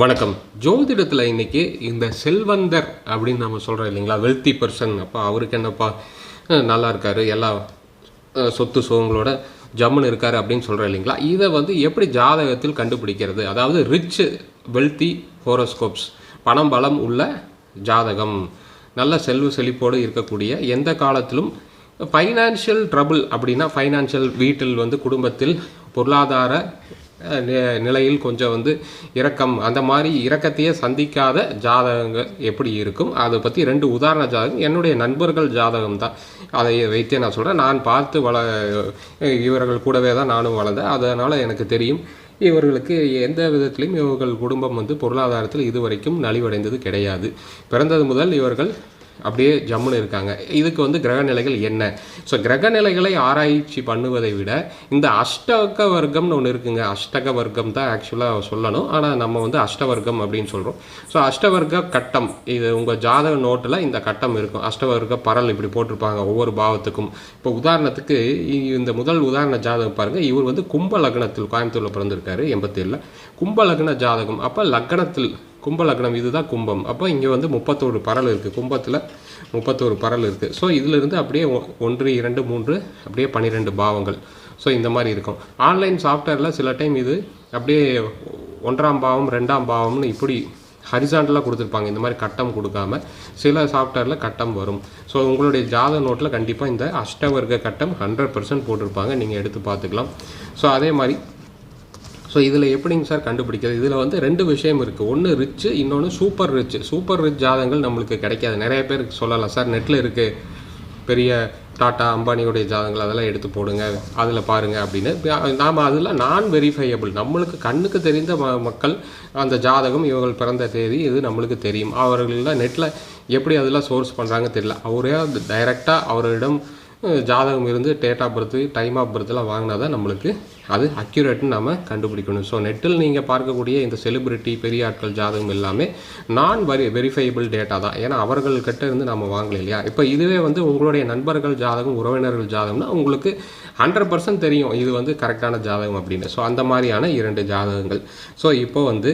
வணக்கம். ஜோதிடத்தில் இன்னைக்கு இந்த செல்வந்தர் அப்படின்னு நம்ம சொல்கிறோம் இல்லைங்களா? வெல்த்தி பர்சன் அப்போ அவருக்கு என்னப்பா? நல்லா இருக்கார். எல்லா சொத்து சுகங்களோட ஜம்முன்னு இருக்கார் அப்படின்னு சொல்கிறோம் இல்லைங்களா? இதை வந்து எப்படி ஜாதகத்தில் கண்டுபிடிக்கிறது? அதாவது ரிச் வெல்த்தி ஹோரோஸ்கோப்ஸ் பணம் பலம் உள்ள ஜாதகம். நல்ல செல்வ செழிப்போடு இருக்கக்கூடிய எந்த காலத்திலும் ஃபைனான்ஷியல் ட்ரபுள் அப்படின்னா ஃபைனான்ஷியல் வீட்டில் வந்து குடும்பத்தில் பொருளாதார நிலையில் கொஞ்சம் வந்து இரக்கம். அந்த மாதிரி இரக்கத்தையே சந்திக்காத ஜாதகங்கள் எப்படி இருக்கும்? அதை பற்றி ரெண்டு உதாரண ஜாதகம். என்னுடைய நண்பர்கள் ஜாதகம் தான். அதை வைத்தே நான் சொல்கிறேன் நான் பார்த்து வள இவர்கள் கூடவே தான் நானும் வளர்ந்தேன். அதனால் எனக்கு தெரியும். இவர்களுக்கு எந்த விதத்திலையும் இவர்கள் குடும்பம் வந்து பொருளாதாரத்தில் இதுவரைக்கும் நலிவடைந்தது கிடையாது. பிறந்தது முதல் இவர்கள் அப்படியே ஜம்முன்னு இருக்காங்க. இதுக்கு வந்து கிரக நிலைகள் என்ன? ஸோ கிரக நிலைகளை ஆராய்ச்சி பண்ணுவதை விட இந்த அஷ்டக வர்க்கம்னு ஒன்று இருக்குங்க. அஷ்டக வர்க்கம் தான் ஆக்சுவலாக சொல்லணும். ஆனால் நம்ம வந்து அஷ்டவர்க்கம் அப்படின்னு சொல்கிறோம் ஸோ அஷ்டவர்க்க கட்டம் இது உங்கள் ஜாதக நோட்டில் இந்த கட்டம் இருக்கும். அஷ்டவர்க்க பரல் இப்படி போட்டிருப்பாங்க ஒவ்வொரு பாவத்துக்கும். இப்போ உதாரணத்துக்கு இந்த முதல் உதாரண ஜாதகம் பாருங்கள் இவர் வந்து கும்ப லக்னத்தில் கோயம்புத்தூரில் பிறந்திருக்காரு எண்பத்தேழில். கும்ப லக்ன ஜாதகம். அப்போ லக்னத்தில் கும்ப லக்னம் இதுதான் கும்பம். அப்போ இங்கே வந்து முப்பத்தோரு பரல் இருக்குது கும்பத்தில் முப்பத்தோரு பரல் இருக்குது ஸோ இதிலிருந்து அப்படியே ஒ- ஒன்று இரண்டு மூன்று அப்படியே பன்னிரெண்டு பாவங்கள். ஸோ இந்த மாதிரி இருக்கும். ஆன்லைன் சாஃப்ட்வேரில் சில டைம் இது அப்படியே ஒன்றாம் பாவம் ரெண்டாம் பாவம்னு இப்படி ஹரிசாண்டலாக கொடுத்துருப்பாங்க. இந்த மாதிரி கட்டம் கொடுக்காம சில சாஃப்ட்வேரில் கட்டம் வரும். ஸோ உங்களுடைய ஜாத நோட்டில் கண்டிப்பாக இந்த அஷ்டவர்க்க கட்டம் ஹண்ட்ரட் பர்சன்ட் போட்டிருப்பாங்க. நீங்கள் எடுத்து பார்த்துக்கலாம். ஸோ அதே மாதிரி ஸோ இதில் எப்படிங்க சார் கண்டுபிடிக்கிறது? இதில் வந்து ரெண்டு விஷயம் இருக்குது ஒன்று ரிச்சு இன்னொன்று சூப்பர் ரிச்சு சூப்பர் ரிச் ஜாதகங்கள் நம்மளுக்கு கிடைக்காது. நிறைய பேருக்கு சொல்லலாம் சார் நெட்டில் இருக்குது பெரிய டாட்டா அம்பானியுடைய ஜாதகங்கள் அதெல்லாம் எடுத்து போடுங்க. அதில் பாருங்கள் அப்படின்னு. நாம் அதில் நான் வெரிஃபையபிள் நம்மளுக்கு கண்ணுக்கு தெரிந்த ம மக்கள் அந்த ஜாதகம் இவர்கள் பிறந்த தேதி இது நம்மளுக்கு தெரியும். அவர்களெலாம் நெட்டில் எப்படி அதெல்லாம் சோர்ஸ் பண்ணுறாங்க தெரியல. அவரே டைரெக்டாக அவரிடம் ஜாதகம் இருந்து date of birth time of பர்த்லாம் வாங்கினா தான் நம்மளுக்கு அது அக்யூரேட்னு நம்ம கண்டுபிடிக்கணும். ஸோ நெட்டில் நீங்கள் பார்க்கக்கூடிய இந்த செலிபிரிட்டி பெரிய ஆட்கள் ஜாதகம் எல்லாமே நான் வெரி வெரிஃபைபிள் டேட்டா தான். ஏன்னா அவர்கள்கிட்ட இருந்து நம்ம வாங்கல இல்லையா? இப்போ இதுவே வந்து உங்களுடைய நண்பர்கள் ஜாதகம் உறவினர்கள் ஜாதகம்னா உங்களுக்கு ஹண்ட்ரட் பர்சன்ட் தெரியும் இது வந்து கரெக்டான ஜாதகம் அப்படின்னு. ஸோ அந்த மாதிரியான இரண்டு ஜாதகங்கள். ஸோ இப்போ வந்து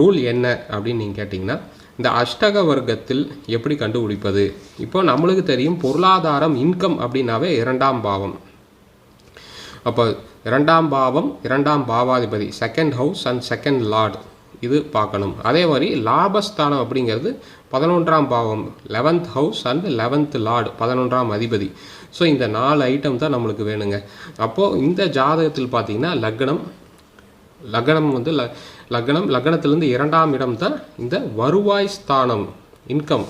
ரூல் என்ன அப்படின்னு நீங்கள் கேட்டிங்கன்னா இந்த அஷ்டக வர்க்கத்தில் எப்படி கண்டுபிடிப்பது? இப்போ நம்மளுக்கு தெரியும் பொருளாதாரம் இன்கம் அப்படின்னாவே இரண்டாம் பாவம். அப்போ இரண்டாம் பாவம் இரண்டாம் பாவாதிபதி second house and second lord இது பார்க்கணும். அதே மாதிரி லாபஸ்தானம் அப்படிங்கிறது பதினொன்றாம் பாவம் eleventh house and eleventh lord பதினொன்றாம் அதிபதி. ஸோ இந்த நாலு ஐட்டம் தான் நம்மளுக்கு வேணுங்க. அப்போது இந்த ஜாதகத்தில் பார்த்தீங்கன்னா லக்னம் லக்னம் வந்து ல லக்னம் லக்னத்திலேருந்து இரண்டாம் இடம் தான் இந்த வருவாய் ஸ்தானம் இன்கம்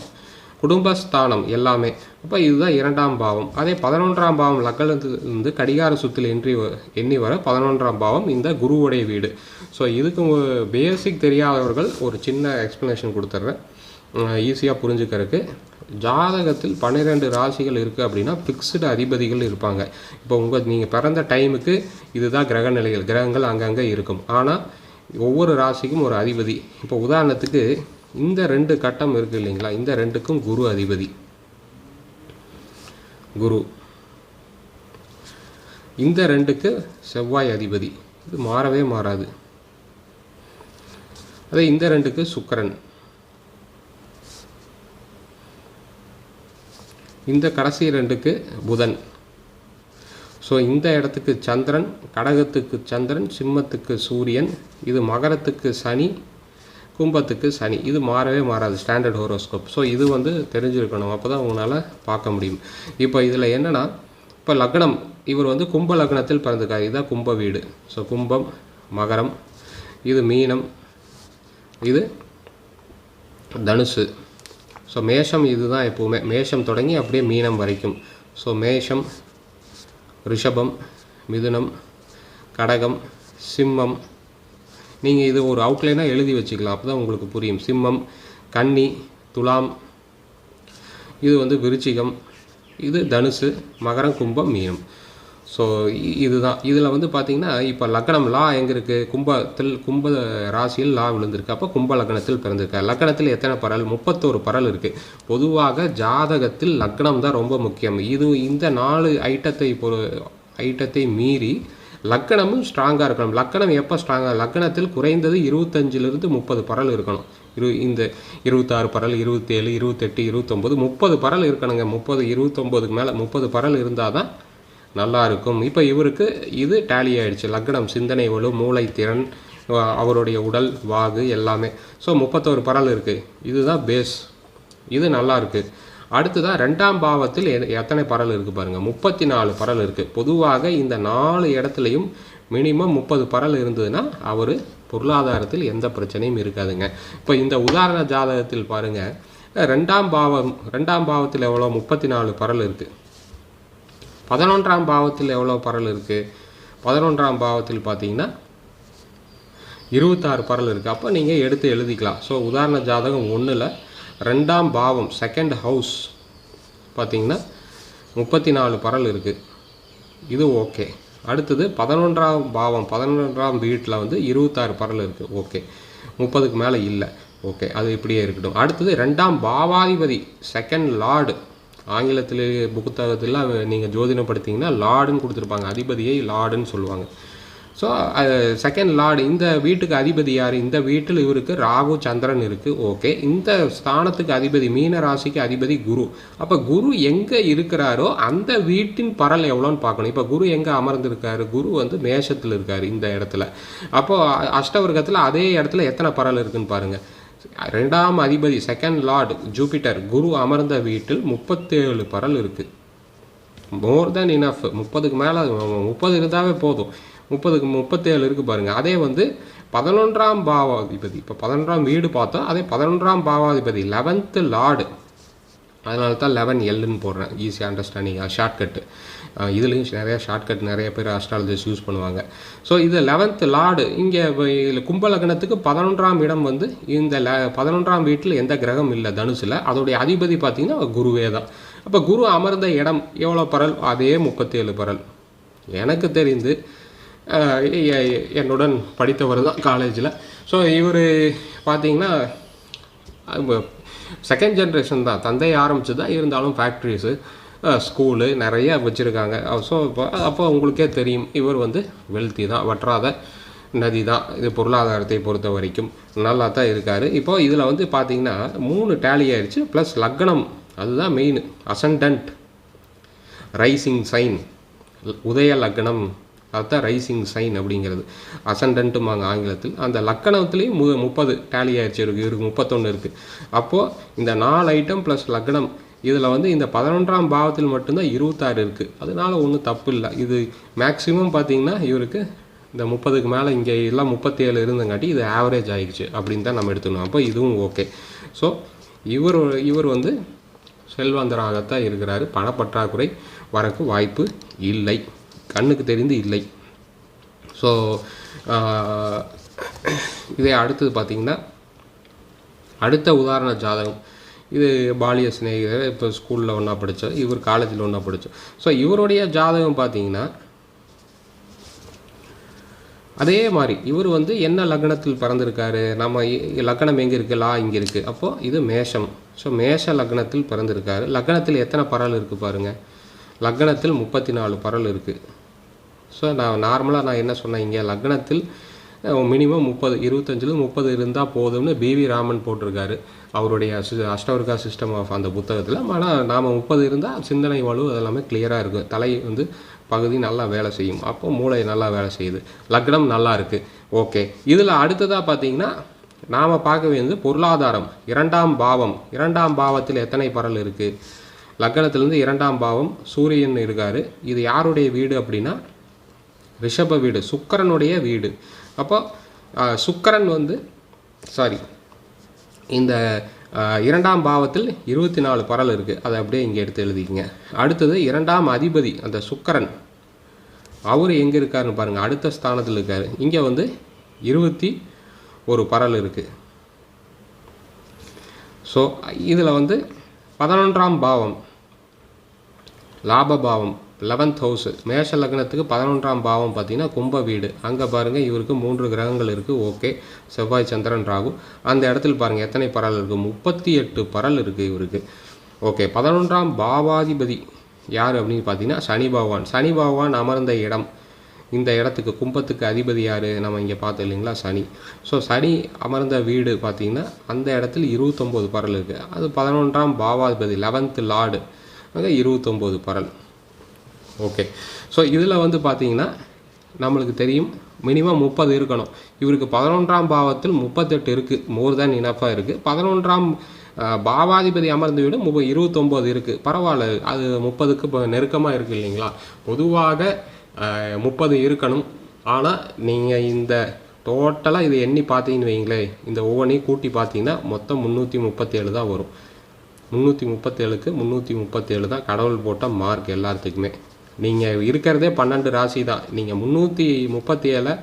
குடும்பஸ்தானம் எல்லாமே. அப்போ இதுதான் இரண்டாம் பாவம். அதே பதினொன்றாம் பாவம் லக்னத்திலிருந்து கடிகார சுத்தில் எண்ணி வ- எண்ணி வர பதினொன்றாம் பாவம் இந்த குருவுடைய வீடு. ஸோ இதுக்கு பேசிக் தெரியாதவர்கள் ஒரு சின்ன எக்ஸ்ப்ளனேஷன் கொடுத்துட்றேன் ஈஸியாக புரிஞ்சுக்கிறதுக்கு. ஜாதகத்தில் பன்னிரெண்டு ராசிகள் இருக்குது அப்படின்னா ஃபிக்ஸ்டு அதிபதிகள் இருப்பாங்க. இப்போ உங்கள் நீங்கள் பிறந்த டைமுக்கு இதுதான் கிரக நிலைகள் கிரகங்கள் அங்கங்கே இருக்கும். ஆனால் ஒவ்வொரு ராசிக்கும் ஒரு அதிபதி. இப்போ உதாரணத்துக்கு இந்த ரெண்டு கட்டம் இருக்குது இல்லைங்களா? இந்த ரெண்டுக்கும் குரு அதிபதி. குரு. இந்த ரெண்டுக்கு செவ்வாய் அதிபதி. இது மாறவே மாறாது. அதே இந்த ரெண்டுக்கு சுக்கரன். இந்த கடைசி ரெண்டுக்கு புதன். ஸோ இந்த இடத்துக்கு சந்திரன் கடகத்துக்கு சந்திரன் சிம்மத்துக்கு சூரியன் இது மகரத்துக்கு சனி கும்பத்துக்கு சனி. இது மாறவே மாறாது ஸ்டாண்டர்ட் ஹோரோஸ்கோப் ஸோ இது வந்து தெரிஞ்சிருக்கணும். அப்போ தான் உங்களால் பார்க்க முடியும். இப்போ இதில் என்னென்னா இப்போ லக்னம் இவர் வந்து கும்ப லக்னத்தில் பிறந்திருக்காரு. இதுதான் கும்ப வீடு. ஸோ கும்பம் மகரம் இது மீனம் இது தனுசு. ஸோ மேஷம் இதுதான் எப்போவுமே. மேஷம் தொடங்கி அப்படியே மீனம் வரைக்கும். ஸோ மேஷம் ரிஷபம் மிதுனம் கடகம் சிம்மம் நீங்கள் இது ஒரு அவுட்லைனாக எழுதி வச்சுக்கலாம். அப்போ தான் உங்களுக்கு புரியும். சிம்மம் கன்னி துலாம் இது வந்து விருச்சிகம் இது தனுசு மகரம் கும்பம் மீனம். ஸோ இதுதான். இதில் வந்து பார்த்தீங்கன்னா இப்போ லக்னம் லா எங்கே இருக்குது கும்பத்தில் கும்ப ராசியில் லா விழுந்திருக்கு. அப்போ கும்ப லக்னத்தில் பிறந்திருக்கார் லக்னத்தில் எத்தனை பரல்? முப்பத்தோரு பரல் இருக்குது பொதுவாக ஜாதகத்தில் லக்னம் தான் ரொம்ப முக்கியம். இது இந்த நாலு ஐட்டத்தை பொறு ஐட்டத்தை மீறி லக்கணமும் ஸ்ட்ராங்காக இருக்கணும். லக்கணம் எப்போ ஸ்ட்ராங்காக லக்கணத்தில் குறைந்தது இருபத்தஞ்சிலிருந்து முப்பது பரல் இருக்கணும். இரு இந்த இருபத்தாறு பரல் இருபத்தேழு இருபத்தெட்டு இருபத்தொம்போது முப்பது பரல் இருக்கணுங்க. முப்பது இருபத்தொம்போதுக்கு மேலே முப்பது பரல் இருந்தால் தான் நல்லா இருக்கும். இப்போ இவருக்கு இது டேலி ஆகிடுச்சு லக்னம் சிந்தனை வலு மூளை திறன் அவருடைய உடல் வாகு எல்லாமே. ஸோ முப்பத்தோரு பரல் இருக்குது இதுதான் பேஸ் இது நல்லா இருக்குது அடுத்ததான் ரெண்டாம் பாவத்தில் எத்தனை பரல் இருக்குது பாருங்கள் முப்பத்தி நாலு பரல் இருக்குது பொதுவாக இந்த நாலு இடத்துலையும் மினிமம் முப்பது பரல் இருந்ததுன்னா அவர் பொருளாதாரத்தில் எந்த பிரச்சனையும் இருக்காதுங்க. இப்போ இந்த உதாரண ஜாதகத்தில் பாருங்கள் ரெண்டாம் பாவம் ரெண்டாம் பாவத்தில் எவ்வளோ? முப்பத்தி நாலு பரல் இருக்குது பதினொன்றாம் பாவத்தில் எவ்வளோ பரல் இருக்குது பதினொன்றாம் பாவத்தில் பார்த்தீங்கன்னா இருபத்தாறு பரல் இருக்குது அப்போ நீங்கள் எடுத்து எழுதிக்கலாம். ஸோ உதாரண ஜாதகம் ஒன்றில் ரெண்டாம் பாவம் செகண்ட் ஹவுஸ் பார்த்தீங்கன்னா முப்பத்தி நாலு பரல் இருக்குது இது ஓகே அடுத்தது பதினொன்றாம் பாவம் பதினொன்றாம் வீட்டில் வந்து இருபத்தாறு பரல் இருக்குது ஓகே முப்பதுக்கு மேலே இல்லை. ஓகே அது இப்படியே இருக்கட்டும். அடுத்தது ரெண்டாம் பாவாதிபதி செகண்ட் லார்டு ஆங்கிலத்தில் புத்தகத்தில் நீங்கள் ஜோதிடப்படுத்திங்கன்னா லார்டுன்னு கொடுத்துருப்பாங்க. அதிபதியை லார்டுன்னு சொல்லுவாங்க. ஸோ செகண்ட் லார்டு இந்த வீட்டுக்கு அதிபதி யார்? இந்த வீட்டில் இவருக்கு ராகு சந்திரன் இருக்குது ஓகே இந்த ஸ்தானத்துக்கு அதிபதி மீன ராசிக்கு அதிபதி குரு. அப்போ குரு எங்கே இருக்கிறாரோ அந்த வீட்டின் பரல் எவ்வளோன்னு பார்க்கணும். இப்போ குரு எங்கே அமர்ந்திருக்காரு? குரு வந்து மேஷத்தில் இருக்கார் இந்த இடத்துல. அப்போது அஷ்டவர்க்கத்தில் அதே இடத்துல எத்தனை பரல் இருக்குன்னு பாருங்கள் ரெண்டாம் அதிபதி செகண்ட் லார்டு ஜூபிட்டர் குரு அமர்ந்த வீட்டில் முப்பத்தேழு பரல் இருக்குது மோர் தென் இனஃப் முப்பதுக்கு மேலே முப்பது இருந்தாவே போதும். முப்பதுக்கு முப்பத்தேழு இருக்குது பாருங்கள் அதே வந்து பதினொன்றாம் பாவாதிபதி. இப்போ பதினொன்றாம் வீடு பார்த்தோம். அதே பதினொன்றாம் பாவாதிபதி லெவன்த்து லார்டு அதனால தான் லெவன் எல்லுன்னு போடுறேன் ஈஸி அண்டர்ஸ்டாண்டிங் ஷார்ட்கட்டு இதுலேயும் நிறையா ஷார்ட்கட் நிறைய பேர் அஸ்ட்ராலஜிஸ் யூஸ் பண்ணுவாங்க. ஸோ இது லெவன்த்து லார்டு இங்கே இதில் கும்பலகணத்துக்கு பதினொன்றாம் இடம் வந்து இந்த ல பதினொன்றாம் வீட்டில் எந்த கிரகம் இல்லை தனுசில். அதோடைய அதிபதி பார்த்திங்கன்னா குருவே தான். அப்போ குரு அமர்ந்த இடம் எவ்வளோ பரல்? அதே முப்பத்தேழு பரல். எனக்கு தெரிந்து என்னுடன் படித்தவர் தான் காலேஜில் ஸோ இவர் பார்த்தீங்கன்னா செகண்ட் ஜென்ரேஷன் தான். தந்தை ஆரம்பிச்சு தான் இருந்தாலும் ஃபேக்ட்ரிஸு ஸ்கூலு நிறைய வச்சுருக்காங்க. ஸோ இப்போ அப்போ உங்களுக்கே தெரியும் இவர் வந்து வெல்த்தி தான் வற்றாத நதி தான். இது பொருளாதாரத்தை பொறுத்த வரைக்கும் நல்லா தான் இருக்கார். இப்போ இதில் வந்து பார்த்தீங்கன்னா மூணு டேலி ஆயிடுச்சு ப்ளஸ் லக்னம். அதுதான் மெயின் அசண்டன்ட் ரைசிங் சைன் உதய லக்னம். அதுதான் ரைசிங் சைன் அப்படிங்கிறது. அசண்டன்ட்டுமாங்க ஆங்கிலத்தில். அந்த லக்கணத்துலேயும் மு முப்பது டேலி ஆயிடுச்சு இருக்குது இருக்குது முப்பத்தொன்று இருக்குது அப்போது இந்த நாலு ஐட்டம் ப்ளஸ் லக்னம் இதில் வந்து இந்த பதினொன்றாம் பாவத்தில் மட்டும்தான் இருபத்தாறு இருக்குது அதனால ஒன்றும் தப்பு இல்லை. இது மேக்ஸிமம் பார்த்தீங்கன்னா இவருக்கு இந்த முப்பதுக்கு மேலே இங்கே எல்லாம் முப்பத்தேழு இருந்தங்காட்டி இது ஆவரேஜ் ஆகிடுச்சு அப்படின்னு தான் நம்ம எடுத்துக்கணும். அப்போ இதுவும் ஓகே ஸோ இவர் இவர் வந்து செல்வந்தராகத்தான் இருக்கிறாரு. பணப்பற்றாக்குறை வரக்கு வாய்ப்பு இல்லை. கண்ணுக்கு தெரிந்து இல்லை. ஸோ இதே அடுத்தது பார்த்திங்கன்னா அடுத்த உதாரண ஜாதகம். இது பாலிய சிநேகிதர் இப்போ ஸ்கூலில் ஒன்றா படித்தோம் இவர் காலேஜில் ஒன்றா படித்தோம் ஸோ இவருடைய ஜாதகம் பார்த்தீங்கன்னா அதே மாதிரி இவர் வந்து என்ன லக்னத்தில் பிறந்திருக்காரு? நம்ம லக்னம் எங்கே இருக்குது லா இங்கே இருக்குது அப்போது இது மேஷம். ஸோ மேஷ லக்னத்தில் பிறந்திருக்காரு. லக்னத்தில் எத்தனை பரல் இருக்குது பாருங்கள் லக்னத்தில் முப்பத்தி நாலு பரல் இருக்குது ஸோ நான் நார்மலாக நான் என்ன சொன்னேன் இங்கே? லக்னத்தில் மினிமம் முப்பது இருபத்தஞ்சில் முப்பது இருந்தால் போதும்னு பிவி ராமன் போட்டிருக்காரு. அவருடைய அஷ்டவர்கா சிஸ்டம் ஆஃப் அந்த புத்தகத்தில். ஆனால் நாம் முப்பது இருந்தால் சிந்தனை வலு அதெல்லாமே கிளியராக இருக்கும் தலை வந்து பகுதி நல்லா வேலை செய்யும். அப்போ மூளை நல்லா வேலை செய்யுது. லக்னம் நல்லா இருக்குது ஓகே. இதில் அடுத்ததாக பார்த்தீங்கன்னா நாம் பார்க்க வேண்டியது பொருளாதாரம். இரண்டாம் பாவம். இரண்டாம் பாவத்தில் எத்தனை பரல் இருக்குது லக்னத்திலேருந்து இரண்டாம் பாவம் சூரியன் இருக்கார். இது யாருடைய வீடு அப்படின்னா ரிஷப வீடு சுக்கரனுடைய வீடு. அப்போ சுக்கரன் வந்து சாரி இந்த இரண்டாம் பாவத்தில் இருபத்தி நாலு பரல் இருக்குது அதை அப்படியே இங்கே எடுத்து எழுதிக்கிங்க. அடுத்தது இரண்டாம் அதிபதி அந்த சுக்கரன். அவர் எங்கே இருக்காருன்னு பாருங்கள் அடுத்த ஸ்தானத்தில் இருக்கார். இங்கே வந்து இருபத்தி ஒரு பரல் இருக்குது ஸோ இதில் வந்து பதினொன்றாம் பாவம் லாப பாவம். லெவன்த் ஹவுஸு மேஷ லக்னத்துக்கு பதினொன்றாம் பாவம் பார்த்தீங்கன்னா கும்ப வீடு. அங்கே பாருங்கள் இவருக்கு மூன்று கிரகங்கள் இருக்குது ஓகே. செவ்வாய் சந்திரன் ராகு. அந்த இடத்துல பாருங்கள் எத்தனை பரல் இருக்குது முப்பத்தி எட்டு பரல் இருக்குது இவருக்கு. ஓகே. பதினொன்றாம் பாவாதிபதி யார் அப்படின்னு பார்த்தீங்கன்னா சனி பகவான். சனி பகவான் அமர்ந்த இடம். இந்த இடத்துக்கு கும்பத்துக்கு அதிபதி யார்? நம்ம இங்கே பார்த்தோம் இல்லைங்களா சனி. ஸோ சனி அமர்ந்த வீடு பார்த்தீங்கன்னா அந்த இடத்துல இருபத்தொம்போது பரல் இருக்குது அது பதினொன்றாம் பாவாதிபதி லெவன்த்து லார்டு அங்கே இருபத்தொம்போது பரல். ஓகே ஸோ இதில் வந்து பார்த்தீங்கன்னா நம்மளுக்கு தெரியும் மினிமம் முப்பது இருக்கணும். இவருக்கு பதினொன்றாம் பாவத்தில் முப்பத்தெட்டு இருக்குது மோர் தேன் இனஃபாக இருக்குது பதினொன்றாம் பாவாதிபதி அமர்ந்து விட முப்ப இருபத்தொம்போது இருக்குது பரவாயில்ல அது முப்பதுக்கு இப்போ நெருக்கமாக இருக்குது இல்லைங்களா? பொதுவாக முப்பது இருக்கணும். ஆனால் நீங்கள் இந்த டோட்டலாக இதை எண்ணி பார்த்தீங்கன்னு வைங்களேன் இந்த ஒவ்வொன்றையும் கூட்டி பார்த்தீங்கன்னா மொத்தம் முந்நூற்றி முப்பத்தேழு தான் வரும். முந்நூற்றி முப்பத்தேழுக்கு முந்நூற்றி முப்பத்தேழு தான் கடவுள் போட்ட மார்க் எல்லாத்துக்குமே. நீங்கள் இருக்கிறதே பன்னெண்டு ராசி தான். நீங்கள் முந்நூற்றி முப்பத்தி ஏழை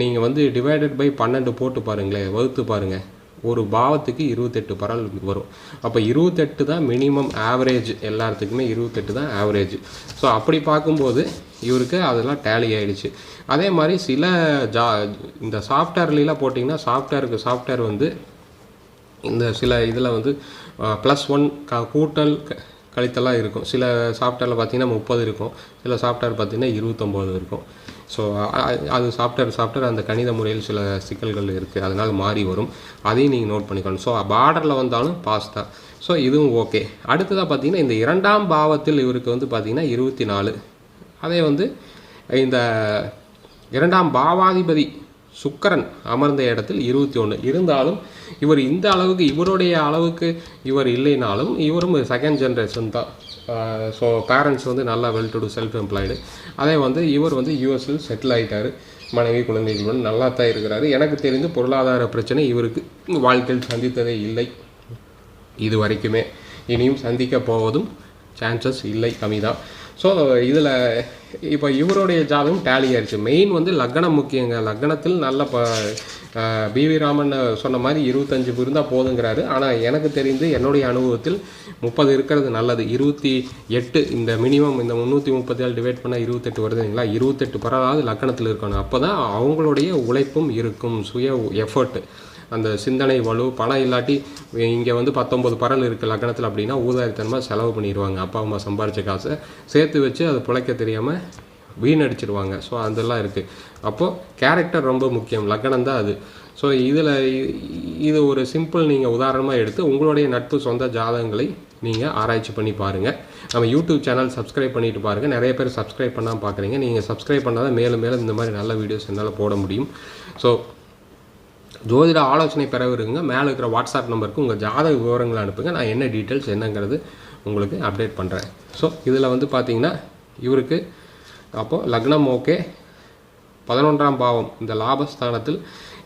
நீங்கள் வந்து டிவைடட் பை பன்னெண்டு போட்டு பாருங்களேன் வகுத்து பாருங்கள் ஒரு பாவத்துக்கு இருபத்தெட்டு பரல் வரும். அப்போ இருபத்தெட்டு தான் மினிமம் ஆவரேஜ் எல்லாத்துக்குமே இருபத்தெட்டு தான் ஆவரேஜ் ஸோ அப்படி பார்க்கும்போது இவருக்கு அதெல்லாம் டேலி ஆகிடுச்சு அதே மாதிரி சில ஜா இந்த சாஃப்ட்வேர்லாம் போட்டிங்கன்னா சாஃப்ட்வேருக்கு சாஃப்ட்வேர் வந்து இந்த சில இதில் வந்து ப்ளஸ் ஒன் க கூட்டல் கழித்தெல்லாம் இருக்கும். சில சாஃப்ட்வேரில் பார்த்தீங்கன்னா முப்பது இருக்கும். சில சாஃப்ட்வேர் பார்த்தீங்கன்னா இருபத்தொம்போது இருக்கும். ஸோ அது சாஃப்ட்வேர் சாஃப்ட்வேர் அந்த கணித முறையில் சில சிக்கல்கள் இருக்குது அதனால் மாறி வரும். அதையும் நீங்கள் நோட் பண்ணிக்கணும். ஸோ பார்டரில் வந்தாலும் பாஸ் தான் ஸோ இதுவும் ஓகே அடுத்ததாக பார்த்தீங்கன்னா இந்த இரண்டாம் பாவத்தில் இவருக்கு வந்து பார்த்தீங்கன்னா இருபத்தி நாலு. அதே வந்து இந்த இரண்டாம் பாவாதிபதி சுக்கரன் அமர்ந்த இடத்தில் இருபத்தி ஒன்று இருந்தாலும் இவர் இந்த அளவுக்கு இவருடைய அளவுக்கு இவர் இல்லைனாலும் இவரும் செகண்ட் ஜென்ரேஷன் தான். ஸோ பேரண்ட்ஸ் வந்து நல்லா well to do self employed அதே வந்து இவர் வந்து யூஎஸில் செட்டில் ஆகிட்டாரு மனைவி குழந்தைகளுடன் நல்லா தான் இருக்கிறாரு. எனக்கு தெரிந்து பொருளாதார பிரச்சனை இவருக்கு வாழ்க்கையில் சந்தித்ததே இல்லை. இது வரைக்குமே. இனியும் சந்திக்க போவதும் சான்சஸ் இல்லை கம்மி தான் ஸோ இதில் இப்போ இவருடைய ஜாதகம் டேலி ஆயிடுச்சு மெயின் வந்து லக்னம் முக்கியங்க. லக்னத்தில் நல்ல ப பிவி ராமன் சொன்ன மாதிரி இருபத்தஞ்சு இருந்தால் போதுங்கிறாரு. ஆனால் எனக்கு தெரிந்து என்னுடைய அனுபவத்தில் முப்பது இருக்கிறது நல்லது. இருபத்தி எட்டு இந்த மினிமம் இந்த முந்நூற்றி முப்பத்தி ஏழு டிவைட் பண்ணால் இருபத்தெட்டு வருதுங்களா இருபத்தெட்டு பரவாயில்ல லக்னத்தில் இருக்கணும். அப்போ தான் அவங்களுடைய உழைப்பும் இருக்கும். சுய எஃபர்ட் அந்த சிந்தனை வலு பணம் இல்லாட்டி இங்கே வந்து பத்தொம்பது பரல் இருக்குது லக்னத்தில் அப்படின்னா ஊதாரித்தனமாக செலவு பண்ணிடுவாங்க அப்பா அம்மா சம்பாரித்த காசை சேர்த்து வச்சு அதை பிழைக்க தெரியாமல் வீணடிச்சிருவாங்க. ஸோ அதெல்லாம் இருக்குது அப்போது கேரக்டர் ரொம்ப முக்கியம். லக்னம் தான் அது. ஸோ இதில் இது ஒரு சிம்பிள் நீங்கள் உதாரணமாக எடுத்து உங்களுடைய நட்பு சொந்த ஜாதகங்களை நீங்கள் ஆராய்ச்சி பண்ணி பாருங்கள் நம்ம யூடியூப் சேனல் சப்ஸ்கிரைப் பண்ணிட்டு பாருங்கள் நிறைய பேர் சப்ஸ்கிரைப் பண்ணாமல் பார்க்குறீங்க நீங்கள் சப்ஸ்கிரைப் பண்ணால் தான் மேலும் மேலும் இந்த மாதிரி நல்ல வீடியோஸ் என்னால் போட முடியும். ஸோ ஜோதிட ஆலோசனை பெற விரும்புங்க. மேலே இருக்கிற வாட்ஸ்அப் நம்பருக்கு உங்கள் ஜாதக விவரங்களை அனுப்புங்க. நான் என்ன டீட்டெயில்ஸ் என்னங்கிறது உங்களுக்கு அப்டேட் பண்ணுறேன் ஸோ இதில் வந்து பார்த்தீங்கன்னா இவருக்கு அப்போது லக்னம் ஓகே பதினொன்றாம் பாவம் இந்த லாபஸ்தானத்தில்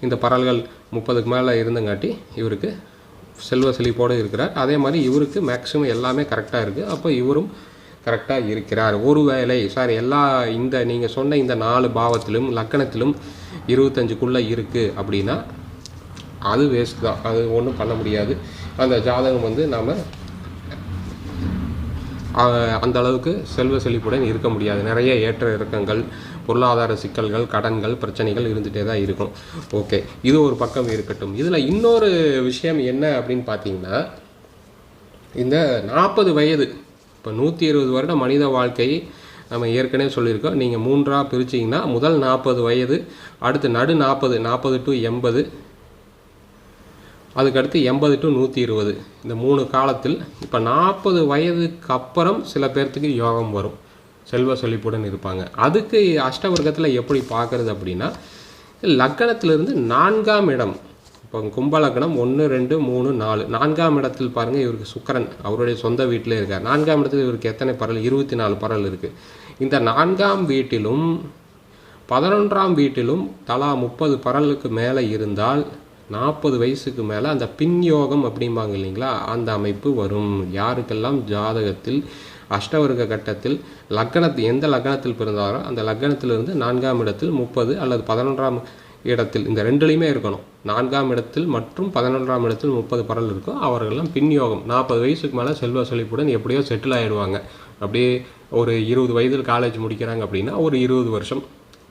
இந்த பரல்கள் முப்பதுக்கு மேலே இருந்தங்காட்டி இவருக்கு செல்வ செழிப்போடு இருக்கிறார். அதே மாதிரி இவருக்கு மேக்ஸிமம் எல்லாமே கரெக்டாக இருக்குது அப்போ இவரும் கரெக்டாக இருக்கிறார். ஒரு வேலை சார் எல்லா இந்த நீங்கள் சொன்ன இந்த நாலு பாவத்திலும் லக்கணத்திலும் இருபத்தஞ்சுக்குள்ளே இருக்குது அப்படின்னா அது வேஸ்ட் தான். அது ஒன்றும் பண்ண முடியாது. அந்த ஜாதகம் வந்து நாம் அந்த அளவுக்கு செல்வ செழிப்புடன் இருக்க முடியாது. நிறைய ஏற்ற இறக்கங்கள் பொருளாதார சிக்கல்கள் கடன்கள் பிரச்சனைகள் இருந்துகிட்டே தான் இருக்கும். ஓகே. இது ஒரு பக்கம் இருக்கட்டும். இதில் இன்னொரு விஷயம் என்ன அப்படின்னு பார்த்தீங்கன்னா இந்த நாற்பது வயது இப்போ நூற்றி இருபது வருட மனித வாழ்க்கை நம்ம ஏற்கனவே சொல்லியிருக்கோம். நீங்கள் மூன்றாக பிரிச்சிங்கன்னா முதல் நாற்பது வயது அடுத்து நடு நாற்பது நாற்பது டு எண்பது அதுக்கடுத்து எண்பது டு நூற்றி இருபது. இந்த மூணு காலத்தில் இப்போ நாற்பது வயதுக்கு அப்புறம் சில பேர்த்துக்கு யோகம் வரும். செல்வ செழிப்புடன் இருப்பாங்க. அதுக்கு அஷ்டவர்க்கத்தில் எப்படி பார்க்குறது அப்படின்னா லக்கணத்திலிருந்து நான்காம் இடம். இப்போ கும்பலகனம் ஒன்று ரெண்டு மூணு நாலு. நான்காம் இடத்தில் பாருங்கள் இவருக்கு சுக்கரன் அவருடைய சொந்த வீட்டிலே இருக்கார். நான்காம் இடத்தில் இவருக்கு எத்தனை பரல்? இருபத்தி நாலு பரல் இருக்குது இந்த நான்காம் வீட்டிலும் பதினொன்றாம் வீட்டிலும் தலா முப்பது பரலுக்கு மேலே இருந்தால் நாற்பது வயசுக்கு மேலே அந்த பின் யோகம் அப்படிம்பாங்க இல்லைங்களா? அந்த அமைப்பு வரும். யாருக்கெல்லாம் ஜாதகத்தில் அஷ்டவர்க்க கட்டத்தில் லக்னத்து எந்த லக்னத்தில் பிறந்தாரோ அந்த லக்னத்திலிருந்து நான்காம் இடத்தில் முப்பது அல்லது பதினொன்றாம் இடத்தில் இந்த ரெண்டுலேயுமே இருக்கணும். நான்காம் இடத்தில் மற்றும் பதினொன்றாம் இடத்தில் முப்பது பரல் இருக்கும் அவர்கள்லாம் பின்யோகம். நாற்பது வயசுக்கு மேலே செல்வ செழிப்புடன் எப்படியோ செட்டில் ஆகிடுவாங்க அப்படியே ஒரு இருபது வயதில் காலேஜ் முடிக்கிறாங்க அப்படின்னா ஒரு இருபது வருஷம்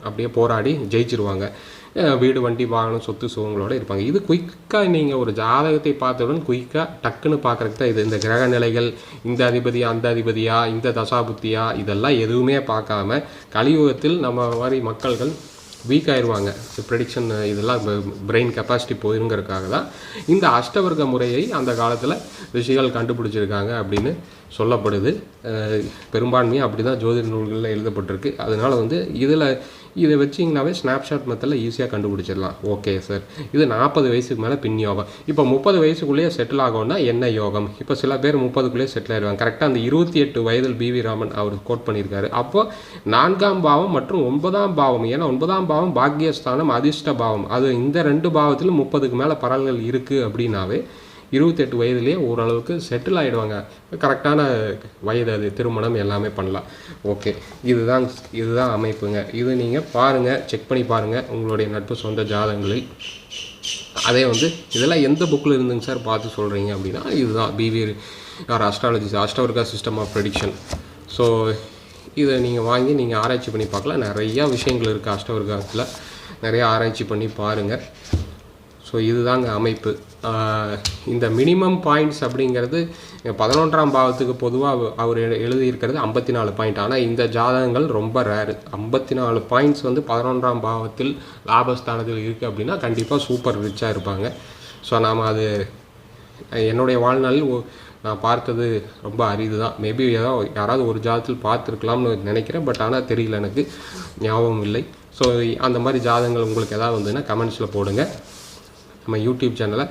அப்படியே போராடி ஜெயிச்சிருவாங்க. வீடு வண்டி வாகனம் சொத்து சுகங்களோடு இருப்பாங்க. இது குயிக்காக நீங்கள் ஒரு ஜாதகத்தை பார்த்தவுடன் குயிக்காக டக்குன்னு பார்க்குறதுக்கு தான் இது. இந்த கிரக நிலைகள் இந்த அதிபதியா அந்த அதிபதியா இந்த தசாபுத்தியா இதெல்லாம் எதுவுமே பார்க்காம கலியுகத்தில் நம்ம மாதிரி மக்கள்கள் வீக் ஆயிடுவாங்க ப்ரெடிக்ஷன் இதெல்லாம் பிரெயின் கெப்பாசிட்டி போயிருங்கிறதுக்காக தான் இந்த அஷ்டவர்க்க முறையை அந்த காலத்தில் ரிஷிகள் கண்டுபிடிச்சிருக்காங்க அப்படின்னு சொல்லப்படுது. பெரும்பான்மையாக அப்படி தான் ஜோதிட நூல்களில் எழுதப்பட்டிருக்கு. அதனால் வந்து இதில் இதை வச்சிங்கனாவே ஸ்னாப்ஷாட் மெத்தடில் ஈஸியாக கண்டுபிடிச்சிடலாம். ஓகே சார் இது நாற்பது வயசுக்கு மேலே பின் யோகம். இப்போ முப்பது வயசுக்குள்ளேயே செட்டில் ஆகும்னா என்ன யோகம்? இப்போ சில பேர் முப்பதுக்குள்ளேயே செட்டில் ஆயிடுவாங்க. கரெக்டாக அந்த இருபத்தி எட்டு வயதில் பிவி ராமன் அவர் கோட் பண்ணியிருக்காரு. அப்போ நான்காம் பாவம் மற்றும் ஒன்பதாம் பாவம் ஏன்னா ஒன்பதாம் பாவம் பாக்கியஸ்தானம் அதிர்ஷ்ட பாவம். அது இந்த ரெண்டு பாவத்திலும் முப்பதுக்கு மேலே பரல்கள் இருக்குது அப்படின்னாவே இருபத்தெட்டு வயதுலேயே ஓரளவுக்கு செட்டில் ஆகிடுவாங்க கரெக்டான வயது அது திருமணம் எல்லாமே பண்ணலாம். ஓகே இதுதான் இதுதான் அமைப்புங்க. இது நீங்கள் பாருங்கள் செக் பண்ணி பாருங்கள் உங்களுடைய நட்பு சொந்த ஜாதகங்களில். அதே வந்து இதெல்லாம் எந்த புக்கில் இருந்துங்க சார் பார்த்து சொல்கிறீங்க அப்படின்னா இதுதான். BV R astrology Ashtavarga system of prediction so இதை நீங்கள் வாங்கி நீங்கள் ஆராய்ச்சி பண்ணி பார்க்கலாம். நிறையா விஷயங்கள் இருக்குது அஷ்டவர்காத்தில் நிறையா ஆராய்ச்சி பண்ணி பாருங்கள் ஸோ இதுதாங்க அமைப்பு. இந்த மினிமம் பாயிண்ட்ஸ் அப்படிங்கிறது பதினொன்றாம் பாவத்துக்கு பொதுவாக அவர் எழுதியிருக்கிறது ஐம்பத்தி நாலு பாயிண்ட் ஆனால் இந்த ஜாதகங்கள் ரொம்ப ரேரு ஐம்பத்தி நாலு பாயிண்ட்ஸ் வந்து பதினொன்றாம் பாவத்தில் லாபஸ்தானத்தில் இருக்குது அப்படின்னா கண்டிப்பாக சூப்பர் ரிச்சாக இருப்பாங்க. ஸோ நாம் அது என்னுடைய வாழ்நாளில் நான் பார்த்தது ரொம்ப அரிது தான் மேபி ஏதோ யாராவது ஒரு ஜாதத்தில் பார்த்துருக்கலாம்னு நினைக்கிறேன் பட் ஆனால் தெரியல எனக்கு. ஞாபகம் இல்லை. ஸோ அந்த மாதிரி ஜாதகங்கள் உங்களுக்கு எதாவது வந்ததுன்னா கமெண்ட்ஸில் போடுங்க. நம்ம யூடியூப் சேனலை